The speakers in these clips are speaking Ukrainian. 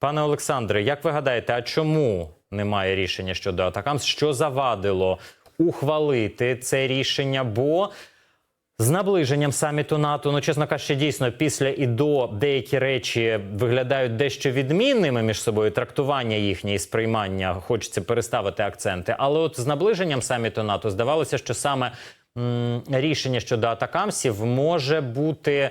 Пане Олександре, як ви гадаєте, а чому немає рішення щодо атакам? Що завадило ухвалити це рішення? Бо з наближенням саміту НАТО, ну чесно кажучи, дійсно після і до деякі речі виглядають дещо відмінними між собою. Трактування їхнє і сприймання хочеться переставити акценти. Але от з наближенням саміту НАТО здавалося, що саме м, рішення щодо атакамсів може бути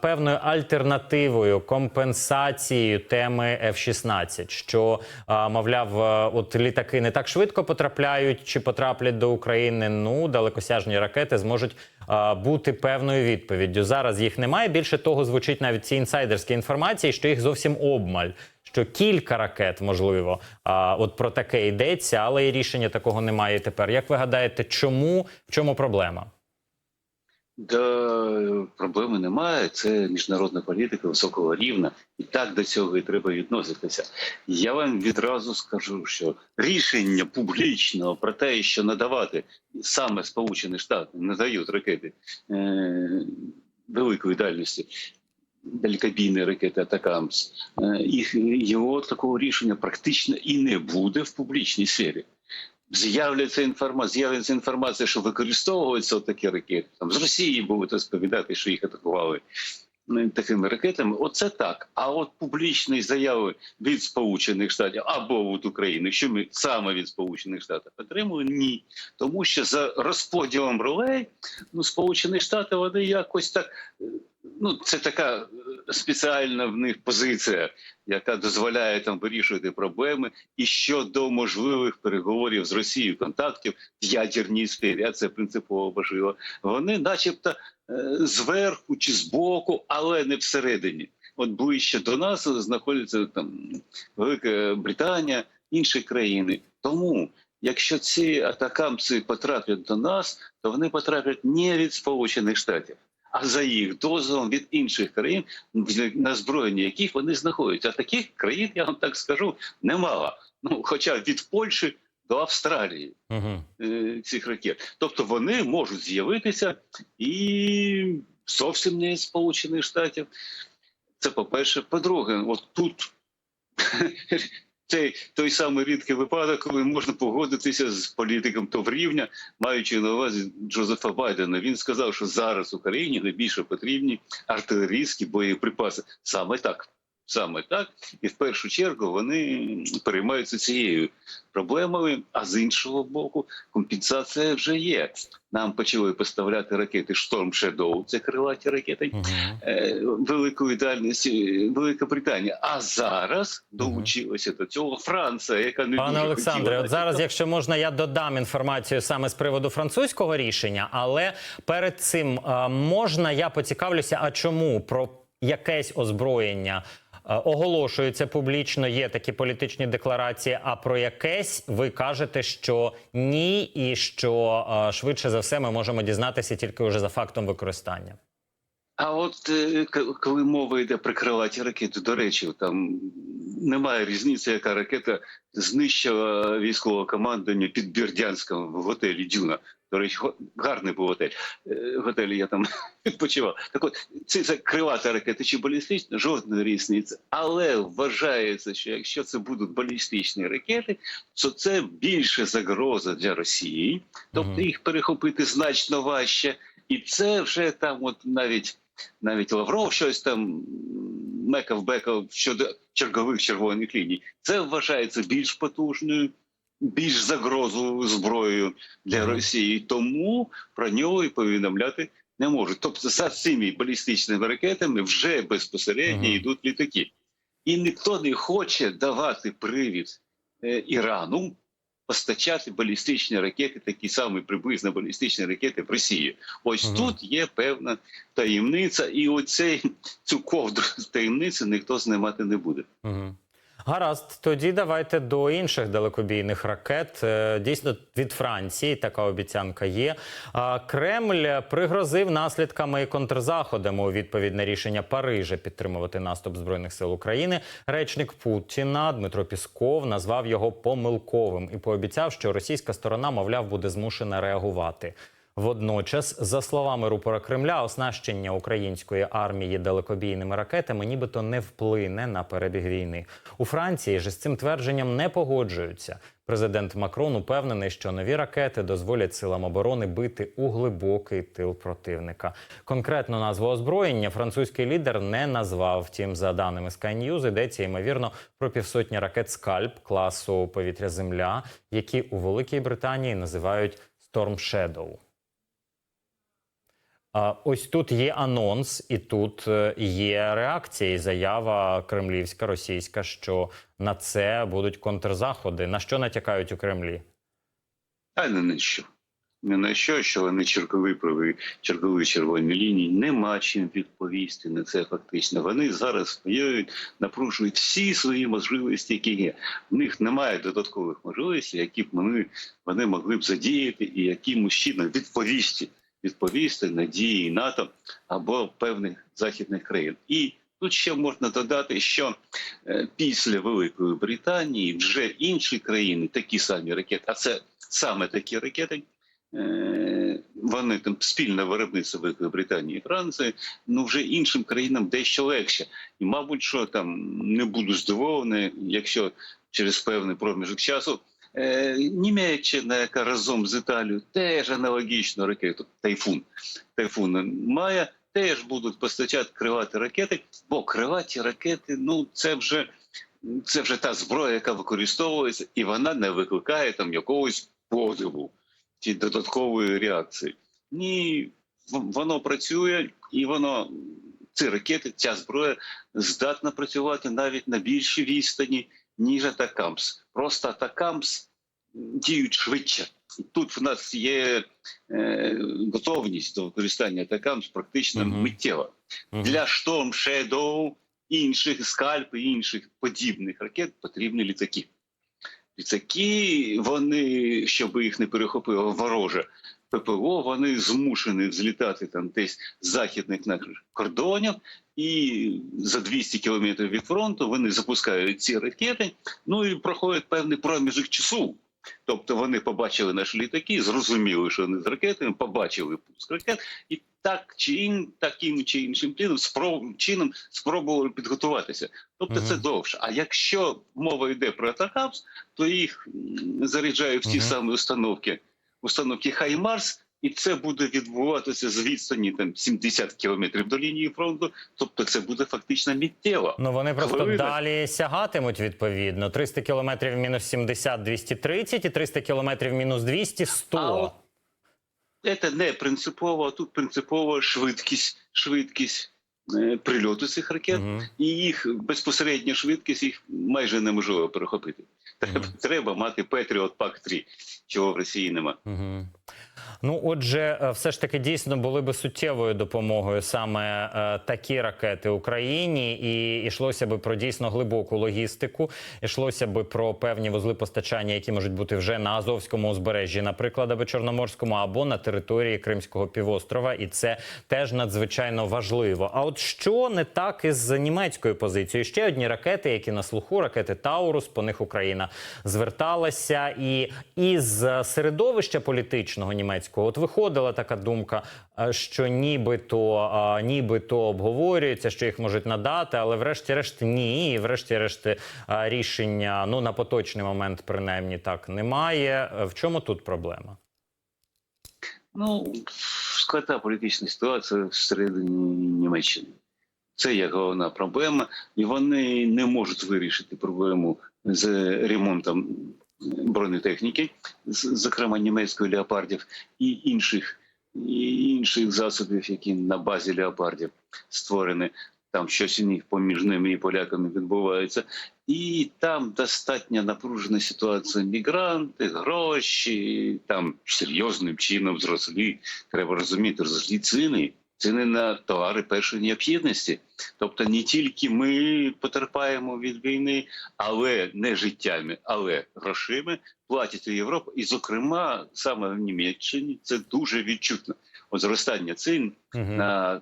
певною альтернативою, компенсацією теми F-16, що е, мовляв, е, от літаки не так швидко потрапляють чи потраплять до України. Ну далекосяжні ракети зможуть е, бути певною відповіддю. Зараз їх немає. Більше того, звучить навіть ці інсайдерські інформації, що їх зовсім обмаль. Що кілька ракет можливо, а, от про таке йдеться, але і рішення такого немає тепер. Як ви гадаєте, чому в чому проблема? Да, проблеми немає. Це міжнародна політика високого рівня, і так до цього і треба відноситися. Я вам відразу скажу, що рішення публічного про те, що надавати саме Сполучені Штати надають ракети е, великої дальності. Далекобійні ракети Атакамс, е, їх його такого рішення практично і не буде в публічній сфері з'являться інформація, з'явиться інформація, що використовуються такі ракети. Там з Росії будуть розповідати, що їх атакували ну, такими ракетами. Оце так. А от публічні заяви від Сполучених Штатів або від України, що ми саме від Сполучених Штатів отримуємо, ні. Тому що за розподілом ролей ну, Сполучені Штати вони якось так. Ну, це така е, спеціальна в них позиція, яка дозволяє там вирішувати проблеми і щодо можливих переговорів з Росією, контактів в ядерній це принципово важливо. Вони, начебто, е, зверху чи збоку, але не всередині. От ближче до нас знаходиться там Велика Британія, інші країни. Тому, якщо ці атакамці потраплять до нас, то вони потраплять не від Сполучених Штатів. А за їх дозволом від інших країн, на озброєнні яких вони знаходяться. А таких країн, я вам так скажу, немало. Ну, хоча від Польщі до Австралії е, цих ракет. Тобто вони можуть з'явитися і зовсім не з Сполучених Штатів. Це по-перше. По-друге, от тут цей той самий рідкий випадок, коли можна погодитися з політиком того рівня, маючи на увазі Джозефа Байдена. Він сказав, що зараз Україні найбільше потрібні артилерійські боєприпаси. Саме так. Саме так, і в першу чергу вони переймаються цією проблемою. А з іншого боку, компенсація вже є. Нам почали поставляти ракети Шторм Shadow, це крилаті ракети е, великої дальності Велика Британія. А зараз долучилася до цього Франція, яка не Пане Олександре, от зараз, якщо можна, я додам інформацію саме з приводу французького рішення, але перед цим е, можна я поцікавлюся, а чому про якесь озброєння оголошується публічно, є такі політичні декларації. А про якесь ви кажете, що ні, і що е, швидше за все ми можемо дізнатися тільки вже за фактом використання. А от е, коли мова йде про крилаті ракети, до речі, там немає різниці, яка ракета знищила військове командування під Бердянськом в готелі Дюна. До речі, гарний був готель. Е, Готель я там відпочивав. Так от, це, це крилата ракета чи балістична, жодної різниці. Але вважається, що якщо це будуть балістичні ракети, то це більше загроза для Росії, тобто їх перехопити значно важче. І це вже там, от навіть навіть Лавров щось там мекав бекав щодо чергових червоних ліній. Це вважається більш потужною, більш загрозою зброєю для Росії. Тому про нього і повідомляти не можуть. Тобто, за цими балістичними ракетами вже безпосередньо йдуть літаки. І ніхто не хоче давати привід е, Ірану постачати балістичні ракети, такі самі приблизно балістичні ракети в Росію. Ось Мгм. тут є певна таємниця, і оцей цю ковдру таємниці ніхто знімати не буде. Угу. Гаразд, тоді давайте до інших далекобійних ракет. Е, Дійсно, від Франції така обіцянка є. Кремль пригрозив наслідками і контрзаходами у відповідь на рішення Парижа підтримувати наступ збройних сил України. Речник Путіна Дмитро Пісков назвав його помилковим і пообіцяв, що російська сторона, мовляв, буде змушена реагувати. Водночас, за словами рупора Кремля, оснащення української армії далекобійними ракетами нібито не вплине на перебіг війни. У Франції ж з цим твердженням не погоджуються. Президент Макрон упевнений, що нові ракети дозволять силам оборони бити у глибокий тил противника. Конкретну назву озброєння французький лідер не назвав. Втім, за даними Sky News, йдеться ймовірно про півсотні ракет Скальп класу повітря-земля, які у Великій Британії називають Storm Shadow. Ось тут є анонс, і тут е, є реакція і заява кремлівська, російська, що на це будуть контрзаходи. На що натякають у Кремлі? А не на що. Не на що, що вони чергові прави, чергові червоні лінії. Нема чим відповісти на це фактично. Вони зараз воюють, напружують всі свої можливості, які є. В них немає додаткових можливостей, які б вони, вони могли б задіяти, і якимось чином відповісти, відповісти на дії НАТО або певних західних країн. І тут ще можна додати, що е, після Великої Британії вже інші країни, такі самі ракети, а це саме такі ракети. е, Вони там спільне виробництво Великої Британії і Франції, ну вже іншим країнам дещо легше. І, мабуть, що там не буду здивований, якщо через певний проміжок часу Німеччина, яка разом з Італією теж аналогічну ракету Тайфун, Тайфун має, теж будуть постачати криваті ракети, бо криваті ракети, ну це вже це вже та зброя, яка використовується, і вона не викликає там якогось подиву чи додаткової реакції. Ні, воно працює, і воно ці ракети, ця зброя здатна працювати навіть на більшій відстані, ніж Атакамс. Просто Атакамс діють швидше. Тут в нас є е, готовність до використання Атакамс практично Мгм. миттєва. Мгм. Для Storm Shadow, інших скальп і інших подібних ракет потрібні літаки. Літаки, вони, щоб їх не перехопило вороже ППО, вони змушені злітати там десь з західних кордонів, і за 200 кілометрів від фронту вони запускають ці ракети. Ну і проходить певний проміжок часу. Тобто вони побачили наші літаки, зрозуміли, що вони з ракетами, побачили пуск ракет, і так чи ін, таким чи іншим чином спроб, чином спробували підготуватися. Тобто це довше. А якщо мова йде про Атакамс, то їх заряджають в ті Мгм. самі установки, установки Хаймарс, і це буде відбуватися з відстані там 70 кілометрів до лінії фронту. Тобто, це буде фактично миттєво. Ну вони просто Хвилина. далі сягатимуть відповідно. 300 кілометрів мінус 70 – 230 і 300 кілометрів мінус 200 – 100. А Це не принципово, а тут принципово швидкість, швидкість е, прильоту цих ракет. Мгм. і їх безпосередня швидкість їх майже неможливо перехопити. Треба, Мгм. треба мати Patriot Пак 3 чого в Росії нема. Угу. Ну, отже, е, все ж таки дійсно були би суттєвою допомогою саме е, такі ракети Україні, і йшлося би про дійсно глибоку логістику. Йшлося би про певні вузли постачання, які можуть бути вже на Азовському узбережжі, наприклад, або Чорноморському, або на території Кримського півострова, і це теж надзвичайно важливо. А от що не так із німецькою позицією? Ще одні ракети, які на слуху, ракети Таурус, по них Україна зверталася, і із середовища політичного німецького от виходила така думка, е, що нібито, е, нібито обговорюється, що їх можуть надати, але врешті-решт ні. І врешті-решт е, рішення ну на поточний момент принаймні так немає. В чому тут проблема? Ну, складна політична ситуація всередині Німеччини. Це є головна проблема, і вони не можуть вирішити проблему з ремонтом бронетехніки, зокрема німецької леопардів і інших, і інших засобів, які на базі леопардів створені. Там щось у них поміж ними і поляками відбувається. І там достатньо напружена ситуація. Мігранти, гроші, там серйозним чином зросли. Треба розуміти, зросли ціни. Ціни на товари першої необхідності. Тобто не тільки ми потерпаємо від війни, але не життями, але грошима платять Європа. І, зокрема, саме в Німеччині це дуже відчутно. От зростання цін Мгм. на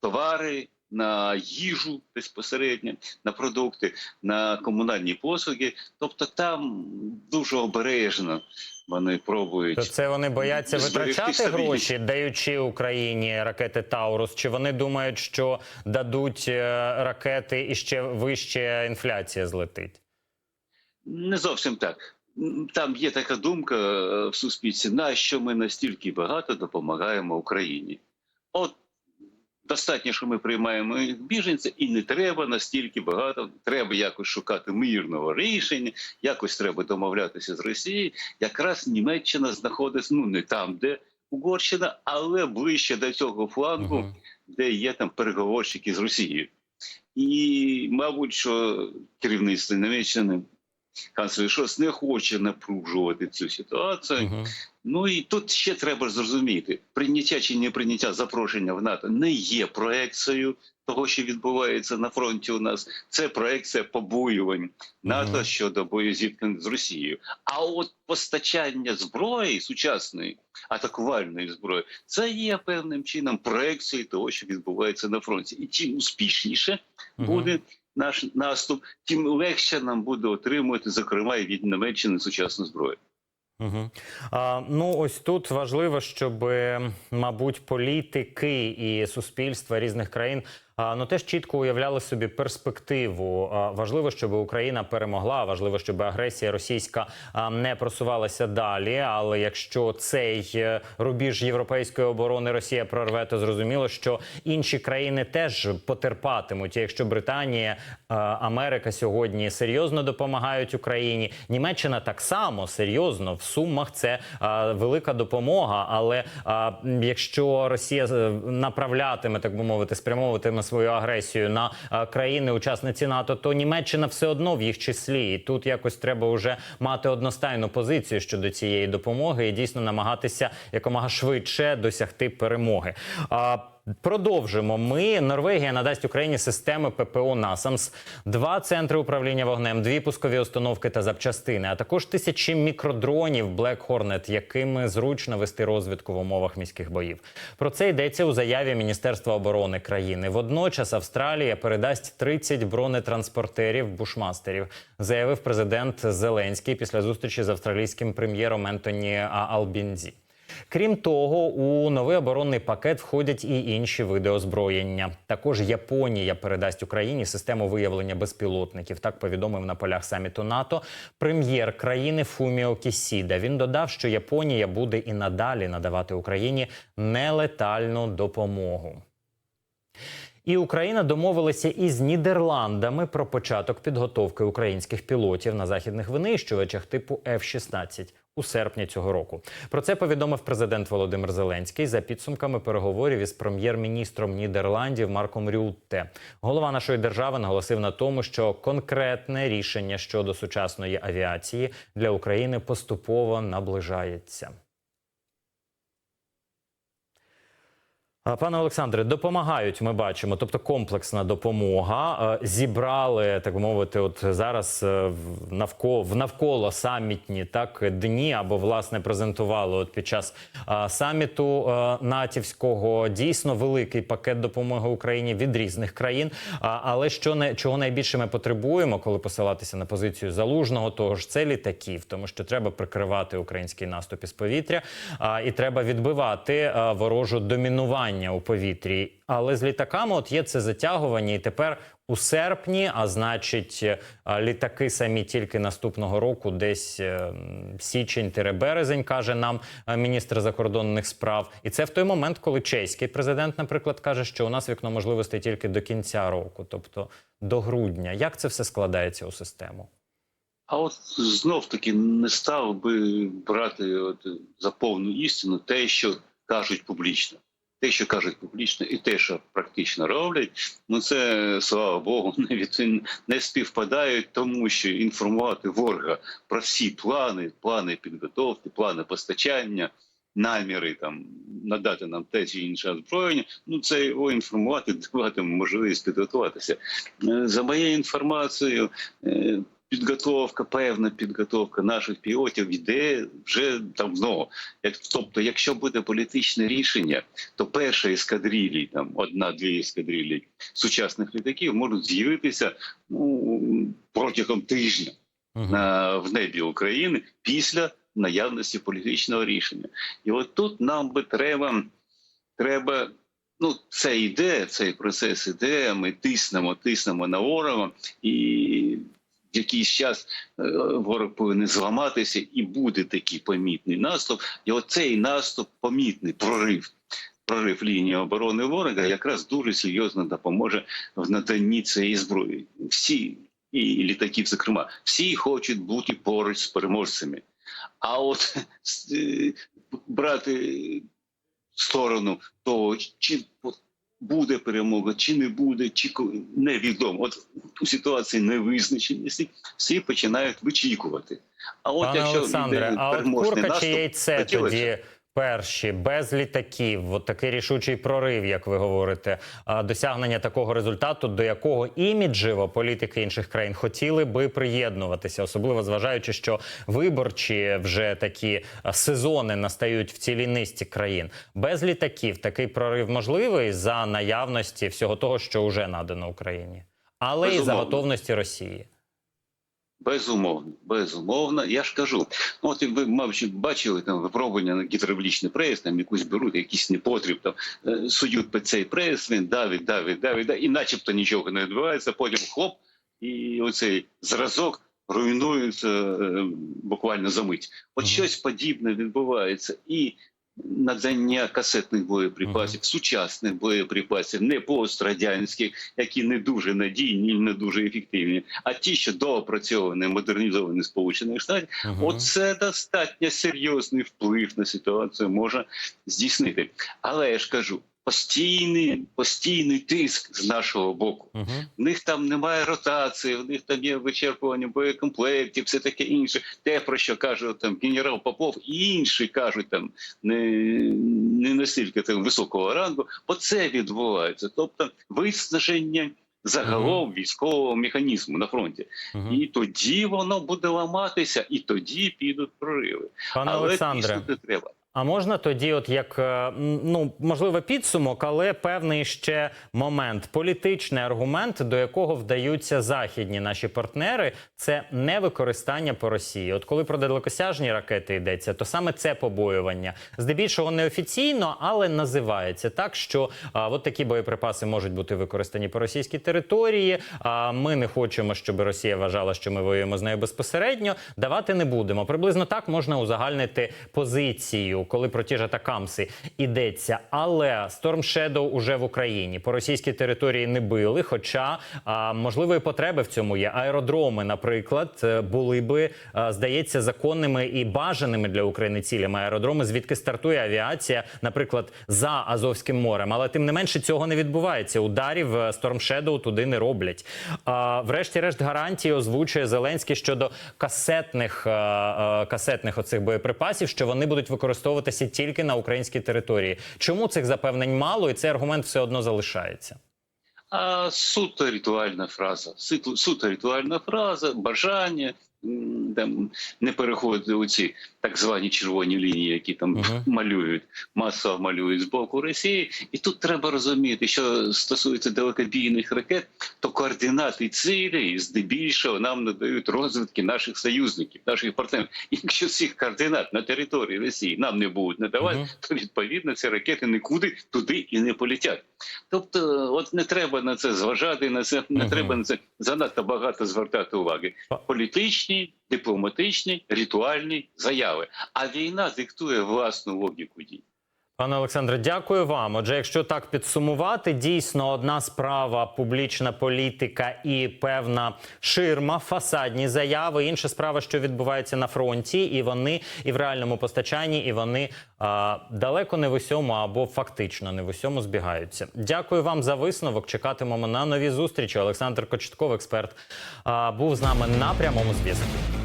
товари, на їжу безпосередньо, на продукти, на комунальні послуги. Тобто там дуже обережно Вони пробують То це вони бояться витрачати гроші, даючи Україні ракети Таурус? Чи вони думають, що дадуть е, ракети і ще вище інфляція злетить? Не зовсім так. Там є така думка е, в суспільстві, нащо ми настільки багато допомагаємо Україні. От достатньо, що ми приймаємо їх біженців, і не треба настільки багато. Треба якось шукати мирного рішення, якось треба домовлятися з Росією. Якраз Німеччина знаходиться ну не там, де Угорщина, але ближче до цього флангу, Мгм. де є там переговорщики з Росією. І, мабуть, що керівництво Німеччини, канцлер Шос, не хоче напружувати цю ситуацію. Мгм. Ну і тут ще треба зрозуміти: прийняття чи не прийняття запрошення в НАТО не є проекцією того, що відбувається на фронті. У нас це проекція побоювань НАТО щодо боєзіткнень з Росією. А от постачання зброї сучасної атакувальної зброї це є певним чином проекцією того, що відбувається на фронті, і чим успішніше буде наш наступ, тим легше нам буде отримувати, зокрема, і від Німеччини сучасну зброю. Угу. А, ну ось тут важливо, щоб, мабуть, політики і суспільства різних країн а, ну теж чітко уявляли собі перспективу. Важливо, щоб Україна перемогла. Важливо, щоб агресія російська не просувалася далі. Але якщо цей е, рубіж європейської оборони Росія прорве, то зрозуміло, що інші країни теж потерпатимуть. Якщо Британія, Америка сьогодні серйозно допомагають Україні, Німеччина так само серйозно в сумах це велика допомога. Але якщо Росія направлятиме, так би мовити, спрямовуватиме свою агресію на е, країни-учасниці НАТО, то Німеччина все одно в їх числі. І тут якось треба вже мати одностайну позицію щодо цієї допомоги і дійсно намагатися якомога швидше досягти перемоги. Продовжимо. Ми Норвегія надасть Україні системи ППО НАСАМС, два центри управління вогнем, дві пускові установки та запчастини, а також тисячі мікродронів Black Hornet, якими зручно вести розвідку в умовах міських боїв. Про це йдеться у заяві Міністерства оборони країни. Водночас Австралія передасть 30 бронетранспортерів бушмастерів, заявив президент Зеленський після зустрічі з австралійським прем'єром Ентоні Албінзі. Крім того, у новий оборонний пакет входять і інші види озброєння. Також Японія передасть Україні систему виявлення безпілотників. Так повідомив на полях саміту НАТО прем'єр країни Фуміо Кісіда. Він додав, що Японія буде і надалі надавати Україні нелетальну допомогу. І Україна домовилася із Нідерландами про початок підготовки українських пілотів на західних винищувачах типу F-16 у серпні цього року. Про це повідомив президент Володимир Зеленський за підсумками переговорів із прем'єр-міністром Нідерландів Марком Рютте. Голова нашої держави наголосив на тому, що конкретне рішення щодо сучасної авіації для України поступово наближається. Пане Олександре, допомагають. Ми бачимо, тобто комплексна допомога. Е, Зібрали так мовити, от зараз е, навколо в навколо самітні так дні або власне презентували от під час саміту е, натівського дійсно великий пакет допомоги Україні від різних країн. Але що не чого найбільше ми потребуємо, коли посилатися на позицію залужного, того ж це літаків, тому що треба прикривати український наступ із повітря, і треба відбивати ворожу домінування у повітрі. Але з літаками от є це затягування, і тепер у серпні, а значить, е, літаки самі тільки наступного року, десь е, січень-березень, каже нам е, міністр закордонних справ. І це в той момент, коли чеський президент, наприклад, каже, що у нас вікно можливостей тільки до кінця року, тобто до грудня. Як це все складається у систему? А от знов таки не став би брати от за повну істину те, що кажуть публічно. Те, що кажуть публічно, і те, що практично роблять, ну це слава Богу, не від не співпадають, тому що інформувати ворога про всі плани, плани підготовки, плани постачання, наміри там надати нам те чи інше озброєння. Ну це його інформувати, давати можливість підготуватися. Е, За моєю інформацією. Підготовка, певна підготовка наших пілотів йде вже давно. Як тобто, якщо буде політичне рішення, то перша ескадрилі, там одна-дві ескадрилі сучасних літаків можуть з'явитися ну, протягом тижня Мгм. на в небі України після наявності політичного рішення. І от тут нам би треба, треба. Ну, це йде, цей процес іде. Ми тиснемо, тиснемо на ворога, і якийсь час е, ворог повинен зламатися, і буде такий помітний наступ. І оцей наступ, помітний прорив, прорив лінії оборони ворога, якраз дуже серйозно допоможе в наданні цієї зброї. Всі і літаків, зокрема, всі хочуть бути поруч з переможцями. А от е, брати сторону того, чи буде перемога, чи не буде, чи невідомо. От у ситуації невизначеності всі починають вичікувати. А от Пане якщо Олександре, а от курка наступ, чи яйце тоді перші, без літаків, от такий рішучий прорив, як ви говорите, досягнення такого результату, до якого іміджево політики інших країн хотіли би приєднуватися, особливо зважаючи, що виборчі вже такі сезони настають в цілій низці країн. Без літаків такий прорив можливий за наявності всього того, що вже надано Україні, але і за готовності Росії. Безумовно, безумовно. Я ж кажу, ну, от ви, мабуть, бачили там випробування на гідравлічний прес, там якусь беруть, якийсь непотріб, там е, сують під цей прес, він давить, давить, давить, давить, і начебто нічого не відбувається, потім хлоп, і оцей зразок руйнується е, буквально за мить. От щось подібне відбувається. І надання касетних боєприпасів, сучасних боєприпасів, не пострадянських, які не дуже надійні, не дуже ефективні, а ті, що доопрацьовані, модернізовані Сполучених Штатів, Мгм. оце достатньо серйозний вплив на ситуацію може здійснити. Але я ж кажу. Постійний, постійний тиск з нашого боку. Мгм. В них там немає ротації, в них там є вичерпування боєкомплектів, все таке інше. Те, про що каже там генерал Попов, і інші кажуть там не, не настільки там високого рангу, бо це відбувається. Тобто виснаження загалом військового механізму на фронті. Мгм. І тоді воно буде ламатися, і тоді підуть прориви. Пане Але Олександре, треба. А можна тоді, от як е, ну можливо, підсумок, але певний ще момент, політичний аргумент, до якого вдаються західні наші партнери, це не використання по Росії. От коли про далекосяжні ракети йдеться, то саме це побоювання здебільшого неофіційно, але називається так, що а, от такі боєприпаси можуть бути використані по російській території. А ми не хочемо, щоб Росія вважала, що ми воюємо з нею безпосередньо. Давати не будемо. Приблизно так можна узагальнити позицію, коли про ті ж атакамси йдеться. Але Storm Shadow уже в Україні по російській території не били. Хоча а, можливої потреби в цьому є. Аеродроми, наприклад, е, були би а, здається законними і бажаними для України цілями. Аеродроми, звідки стартує авіація, наприклад, за Азовським морем. Але тим не менше цього не відбувається. Ударів е, Storm Shadow туди не роблять. А, врешті-решт гарантії озвучує Зеленський щодо касетних е, е, касетних оцих боєприпасів, що вони будуть використовуватися тільки на українській території. Чому цих запевнень мало, і цей аргумент все одно залишається? А суто ритуальна фраза. Суто, ритуальна фраза, бажання там, не переходити у ці так звані червоні лінії, які там Мгм. малюють, масово малюють з боку Росії. І тут треба розуміти, що стосується далекобійних ракет, то координати цілей здебільшого нам надають розвідки наших союзників, наших партнерів. Якщо цих координат на території Росії нам не будуть надавати, Мгм. то відповідно ці ракети нікуди туди і не полетять. Тобто, от не треба на це зважати, на це не Мгм. треба на це занадто багато звертати уваги. Па- Політичні, дипломатичні, ритуальні заяви. А війна диктує власну логіку дій. Пане Олександре, дякую вам. Отже, якщо так підсумувати, дійсно одна справа публічна політика і певна ширма, фасадні заяви. Інша справа, що відбувається на фронті, і вони і в реальному постачанні, і вони а, далеко не в усьому або фактично не в усьому збігаються. Дякую вам за висновок. Чекатимемо на нові зустрічі. Олександр Кочетков, експерт, а, був з нами на прямому зв'язку.